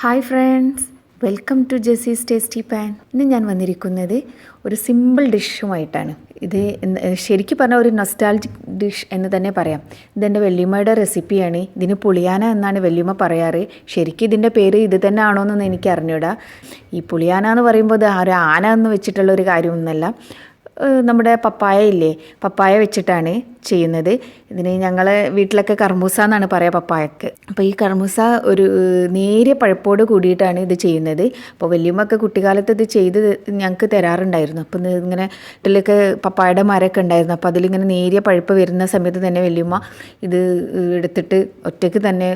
Hi friends welcome to Jessy's tasty pan. ഇന്ന് ഞാൻ വന്നിരിക്കുന്നത് ഒരു സിമ്പിൾ ഡിഷുമായിട്ടാണ്. ഇത് ശരിക്കും പറഞ്ഞാൽ ഒരു നൊസ്റ്റാൾജിക് ഡിഷ് എന്ന് തന്നെ പറയാം. ഇതെന്റെ വെള്ളിയമ്മയുടെ റെസിപ്പിയാണ് ഇതിന് പുളിയാന എന്നാണ് വെള്ളിയമ്മ പറയാറ്. ശരിക്കും ഇതിന്റെ പേര് ഇത് തന്നെ ആണോ എന്നൊന്നും എനിക്ക് അറിഞ്ഞൂടാ. ഈ പുളിയാന എന്ന് പറയുമ്പോൾ ഇത് ഒരു ആന എന്ന് വെച്ചിട്ടുള്ള ഒരു കാര്യമൊന്നുമല്ല. നമ്മുടെ പപ്പായ ഇല്ലേ? പപ്പായ വെച്ചിട്ടാണ്. ചെയ്യുന്നത്. ഇതിന് ഞങ്ങൾ വീട്ടിലൊക്കെ കർമൂസ എന്നാണ് പറയുക പപ്പായക്ക്. അപ്പോൾ ഈ കർമൂസ ഒരു നേരിയ പഴപ്പോട് കൂടിയിട്ടാണ് ഇത് ചെയ്യുന്നത്. അപ്പോൾ വലിയമ്മൊക്കെ കുട്ടിക്കാലത്ത് ഇത് ചെയ്ത് ഞങ്ങൾക്ക് തരാറുണ്ടായിരുന്നു. അപ്പോൾ ഇങ്ങനെ വീട്ടിലൊക്കെ പപ്പായുടെ മരമൊക്കെ ഉണ്ടായിരുന്നു. അപ്പോൾ അതിലിങ്ങനെ നേരിയ പഴുപ്പ് വരുന്ന സമയത്ത് തന്നെ വലിയമ്മ ഇത് എടുത്തിട്ട് ഒറ്റയ്ക്ക് തന്നെ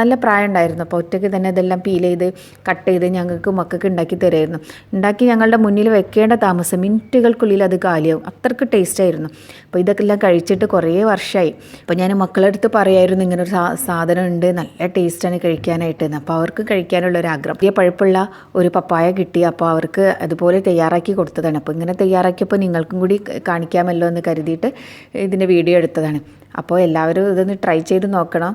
നല്ല പ്രായം ഉണ്ടായിരുന്നു. അപ്പോൾ ഒറ്റയ്ക്ക് തന്നെ ഇതെല്ലാം പീൽ ചെയ്ത് കട്ട് ചെയ്ത് ഞങ്ങൾക്ക് മക്കൾക്ക് ഉണ്ടാക്കി തരുമായിരുന്നു ഉണ്ടാക്കി ഞങ്ങളുടെ മുന്നിൽ വെക്കേണ്ട താമസം മിനിറ്റുകൾക്കുള്ളിൽ അത് കാലിയാവും. അത്രയ്ക്ക് ടേസ്റ്റ് ആയിരുന്നു. അപ്പോൾ ഇതൊക്കെ എല്ലാം കഴിച്ചിട്ട് കുറേ വർഷമായി അപ്പോൾ ഞാൻ മക്കളുടെ അടുത്ത് പറയായിരുന്നു ഇങ്ങനെ ഒരു സാധനം ഉണ്ട് നല്ല ടേസ്റ്റാണ് കഴിക്കാനായിട്ട്. അപ്പോൾ അവർക്ക് കഴിക്കാനുള്ള ഒരു ആഗ്രഹം പുതിയ പഴുപ്പുള്ള ഒരു പപ്പായ കിട്ടി അപ്പോൾ അവർക്ക് അതുപോലെ തയ്യാറാക്കി കൊടുത്തതാണ്. അപ്പോൾ ഇങ്ങനെ തയ്യാറാക്കിയപ്പോൾ നിങ്ങൾക്കും കൂടി കാണിക്കാമല്ലോ എന്ന് കരുതിയിട്ട് ഇതിന്റെ വീഡിയോ എടുത്തതാണ്. അപ്പോൾ എല്ലാവരും ഇതൊന്ന് ട്രൈ ചെയ്ത് നോക്കണം.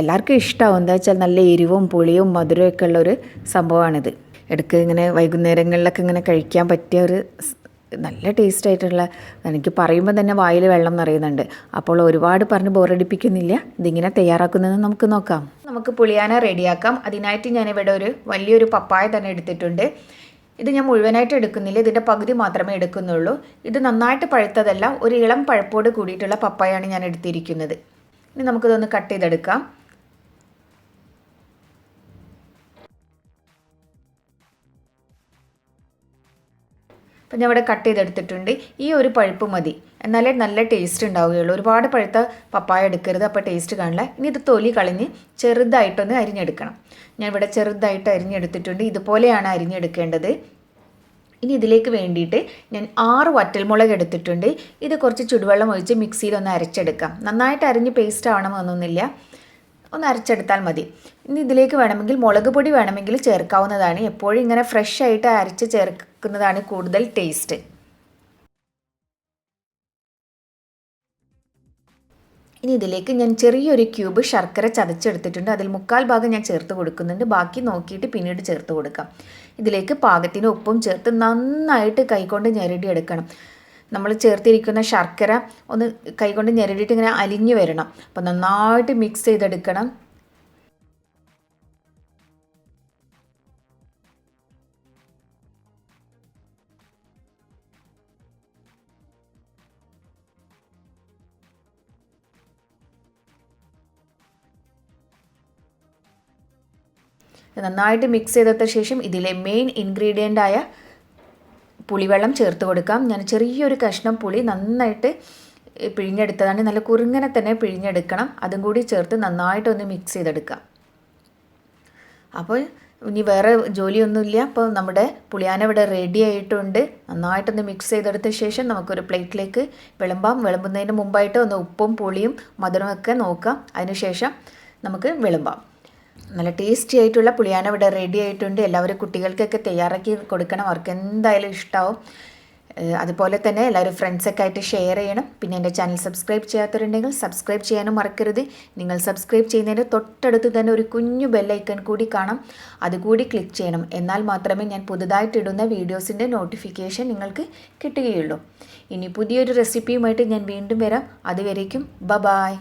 എല്ലാവർക്കും ഇഷ്ടമാവും എന്താ വെച്ചാൽ നല്ല എരിവും പുളിയും മധുരവും ഒക്കെ ഉള്ളൊരു സംഭവമാണിത്. ഇടയ്ക്ക് ഇങ്ങനെ വൈകുന്നേരങ്ങളിലൊക്കെ ഇങ്ങനെ കഴിക്കാൻ പറ്റിയ ഒരു നല്ല ടേസ്റ്റ് ആയിട്ടുള്ള എനിക്ക് പറയുമ്പോൾ തന്നെ വായിൽ വെള്ളം നിറയുന്നുണ്ട്. അപ്പോൾ ഒരുപാട് പറഞ്ഞ് ബോറടിപ്പിക്കുന്നില്ല ഇതിങ്ങനെ തയ്യാറാക്കുന്നത് നമുക്ക് നോക്കാം. നമുക്ക് പുളിയാന റെഡിയാക്കാം. അതിനായിട്ട് ഞാനിവിടെ ഒരു വലിയൊരു പപ്പായ തന്നെ എടുത്തിട്ടുണ്ട്. ഇത് ഞാൻ മുഴുവനായിട്ട് എടുക്കുന്നില്ല. ഇതിന്റെ പകുതി മാത്രമേ എടുക്കുന്നുള്ളൂ. ഇത് നന്നായിട്ട് പഴുത്തതല്ല ഒരു ഇളം പഴുപ്പോട് കൂടിയിട്ടുള്ള പപ്പായാണ് ഞാൻ എടുത്തിരിക്കുന്നത്. ഇനി നമുക്കിതൊന്ന് കട്ട് ചെയ്തെടുക്കാം. അപ്പം ഞാൻ ഇവിടെ കട്ട് ചെയ്തെടുത്തിട്ടുണ്ട്. ഈ ഒരു പഴുപ്പ് മതി. എന്നാലേ നല്ല ടേസ്റ്റ് ഉണ്ടാവുകയുള്ളൂ. ഒരുപാട് പഴുത്ത പപ്പായ എടുക്കരുത് അപ്പോൾ ടേസ്റ്റ് കാണില്ല. ഇനി ഇത് തൊലി കളഞ്ഞ് ചെറുതായിട്ടൊന്ന് അരിഞ്ഞെടുക്കണം. ഞാൻ ഇവിടെ ചെറുതായിട്ട് അരിഞ്ഞെടുത്തിട്ടുണ്ട്. ഇതുപോലെയാണ് അരിഞ്ഞെടുക്കേണ്ടത്. ഇനി ഇതിലേക്ക് വേണ്ടിയിട്ട് ഞാൻ ആറ് വറ്റൽമുളക് എടുത്തിട്ടുണ്ട്. ഇത് കുറച്ച് ചുടുവെള്ളം ഒഴിച്ച് മിക്സിയിലൊന്ന് അരച്ചെടുക്കാം. നന്നായിട്ട് അരിഞ്ഞ് പേസ്റ്റ് ആവണമെന്നൊന്നുമില്ല. ഒന്ന് അരച്ചെടുത്താൽ മതി. ഇനി ഇതിലേക്ക് വേണമെങ്കിൽ മുളക് പൊടി വേണമെങ്കിൽ ചേർക്കാവുന്നതാണ്. എപ്പോഴും ഇങ്ങനെ ഫ്രഷ് ആയിട്ട് അരച്ച് ചേർക്കുന്നതാണ് കൂടുതൽ ടേസ്റ്റ് ഇനി ഇതിലേക്ക് ഞാൻ ചെറിയൊരു ക്യൂബ് ശർക്കര ചതച്ചെടുത്തിട്ടുണ്ട്. അതിൽ മുക്കാൽ ഭാഗം ഞാൻ ചേർത്ത് കൊടുക്കുന്നുണ്ട്. ബാക്കി നോക്കിയിട്ട് പിന്നീട് ചേർത്ത് കൊടുക്കാം. ഇതിലേക്ക് പാകത്തിന് ഉപ്പും ചേർത്ത് നന്നായിട്ട് കൈകൊണ്ട് ഞെരടി എടുക്കണം നമ്മൾ ചേർത്തിരിക്കുന്ന ശർക്കര ഒന്ന് കൈകൊണ്ട് ഞെരടിയിട്ട് ഇങ്ങനെ അലിഞ്ഞു വരണം. അപ്പോൾ നന്നായിട്ട് മിക്സ് ചെയ്തെടുക്കണം. നന്നായിട്ട് മിക്സ് ചെയ്തെടുത്ത ശേഷം ഇതിലെ മെയിൻ ഇൻഗ്രീഡിയന്റായ പുളിവെള്ളം ചേർത്ത് കൊടുക്കാം. ഞാൻ ചെറിയൊരു കഷ്ണം പുളി നന്നായിട്ട് പിഴിഞ്ഞെടുത്തതാണ്. നല്ല കുറുങ്ങനെ തന്നെ പിഴിഞ്ഞെടുക്കണം. അതും കൂടി ചേർത്ത് നന്നായിട്ടൊന്ന് മിക്സ് ചെയ്തെടുക്കാം. അപ്പോൾ ഇനി വേറെ ജോലിയൊന്നുമില്ല. അപ്പോൾ നമ്മുടെ പുളിയാന ഇവിടെ റെഡി ആയിട്ടുണ്ട്. നന്നായിട്ടൊന്ന് മിക്സ് ചെയ്തെടുത്ത ശേഷം നമുക്കൊരു പ്ലേറ്റിലേക്ക് വിളമ്പാം. വിളമ്പുന്നതിന് മുമ്പായിട്ട് ഒന്ന് ഉപ്പും പുളിയും മധുരമൊക്കെ നോക്കാം. അതിനുശേഷം നമുക്ക് വിളമ്പാം. നല്ല ടേസ്റ്റി ആയിട്ടുള്ള പുളിയാന ഇവിടെ റെഡി ആയിട്ടുണ്ട്. എല്ലാവരും കുട്ടികൾക്കൊക്കെ തയ്യാറാക്കി കൊടുക്കണം. അവർക്ക് എന്തായാലും ഇഷ്ടമാവും അതുപോലെ തന്നെ എല്ലാവരും ഫ്രണ്ട്സൊക്കെ ആയിട്ട് ഷെയർ ചെയ്യണം. പിന്നെ എന്റെ ചാനൽ സബ്സ്ക്രൈബ് ചെയ്യാത്തവരുണ്ടെങ്കിൽ സബ്സ്ക്രൈബ് ചെയ്യാനും മറക്കരുത്. നിങ്ങൾ സബ്സ്ക്രൈബ് ചെയ്യുന്നതിന് തൊട്ടടുത്ത് തന്നെ ഒരു കുഞ്ഞു ബെല്ലൈക്കൺ കൂടി കാണാം. അതുകൂടി ക്ലിക്ക് ചെയ്യണം. എന്നാൽ മാത്രമേ ഞാൻ പുതുതായിട്ട് ഇടുന്ന വീഡിയോസിന്റെ നോട്ടിഫിക്കേഷൻ നിങ്ങൾക്ക് കിട്ടുകയുള്ളൂ. ഇനി പുതിയൊരു റെസിപ്പിയുമായിട്ട് ഞാൻ വീണ്ടും വരാം. അതുവരേക്കും ബ ബായ്